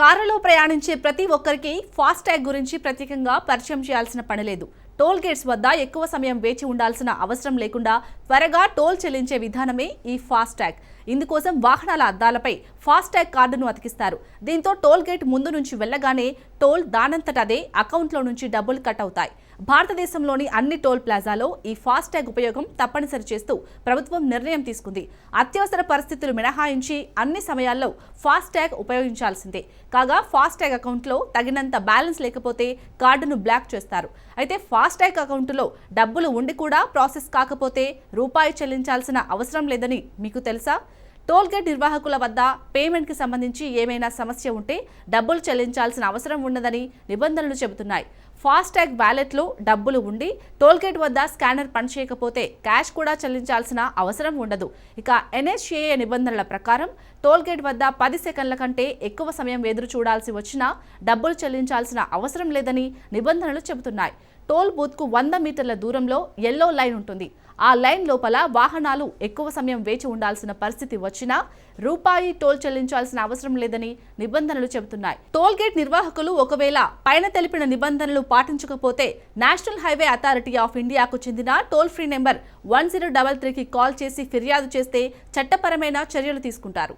కారులో ప్రయాణించే ప్రతి ఒక్కరికి ఫాస్టాగ్ గురించి ప్రత్యేకంగా పరిచయం చేయాల్సిన పని లేదు. టోల్ గేట్స్ వద్ద ఎక్కువ సమయం వేచి ఉండాల్సిన అవసరం లేకుండా త్వరగా టోల్ చెల్లించే విధానమే ఈ ఫాస్టాగ్ ఇందుకోసం వాహనాల అద్దాలపై ఫాస్ట్ కార్డును అతికిస్తారు. దీంతో టోల్ గేట్ ముందు నుంచి వెళ్ళగానే టోల్ దానంతట అదే అకౌంట్లో నుంచి డబ్బులు కట్ అవుతాయి. భారతదేశంలోని అన్ని టోల్ ప్లాజాలో ఈ ఫాస్టాగ్ ఉపయోగం తప్పనిసరి చేస్తూ ప్రభుత్వం నిర్ణయం తీసుకుంది. అత్యవసర పరిస్థితులు మినహాయించి అన్ని సమయాల్లో ఫాస్టాగ్ ఉపయోగించాల్సిందే. కాగా ఫాస్టాగ్ అకౌంట్లో తగినంత బ్యాలెన్స్ లేకపోతే కార్డును బ్లాక్ చేస్తారు. అయితే ఫాస్టాగ్ అకౌంటులో డబ్బులు ఉండి కూడా ప్రాసెస్ కాకపోతే రూపాయి చెల్లించాల్సిన అవసరం లేదని మీకు తెలుసా? టోల్గేట్ నిర్వాహకుల వద్ద పేమెంట్కి సంబంధించి ఏమైనా సమస్య ఉంటే డబ్బులు చెల్లించాల్సిన అవసరం ఉండదని నిబంధనలు చెబుతున్నాయి. ఫాస్టాగ్ వ్యాలెట్లో డబ్బులు ఉండి టోల్గేట్ వద్ద స్కానర్ పనిచేయకపోతే క్యాష్ కూడా చెల్లించాల్సిన అవసరం ఉండదు. ఇక ఎన్హెచ్ఏఏ నిబంధనల ప్రకారం టోల్గేట్ వద్ద పది సెకండ్ల కంటే ఎక్కువ సమయం ఎదురు చూడాల్సి వచ్చినా డబ్బులు చెల్లించాల్సిన అవసరం లేదని నిబంధనలు చెబుతున్నాయి. టోల్ బూత్కు వంద మీటర్ల దూరంలో ఎల్లో లైన్ ఉంటుంది. ఆ లైన్ లోపల వాహనాలు ఎక్కువ సమయం వేచి ఉండాల్సిన పరిస్థితి వచ్చినా రూపాయి టోల్ చెల్లించాల్సిన అవసరం లేదని నిబంధనలు చెబుతున్నాయి. టోల్ గేట్ నిర్వాహకులు ఒకవేళ పైన తెలిపిన నిబంధనలు పాటించకపోతే నేషనల్ హైవే అథారిటీ ఆఫ్ ఇండియాకు చెందిన toll free number one zero double త్రీకి కాల్ చేసి ఫిర్యాదు చేస్తే చట్టపరమైన చర్యలు తీసుకుంటారు.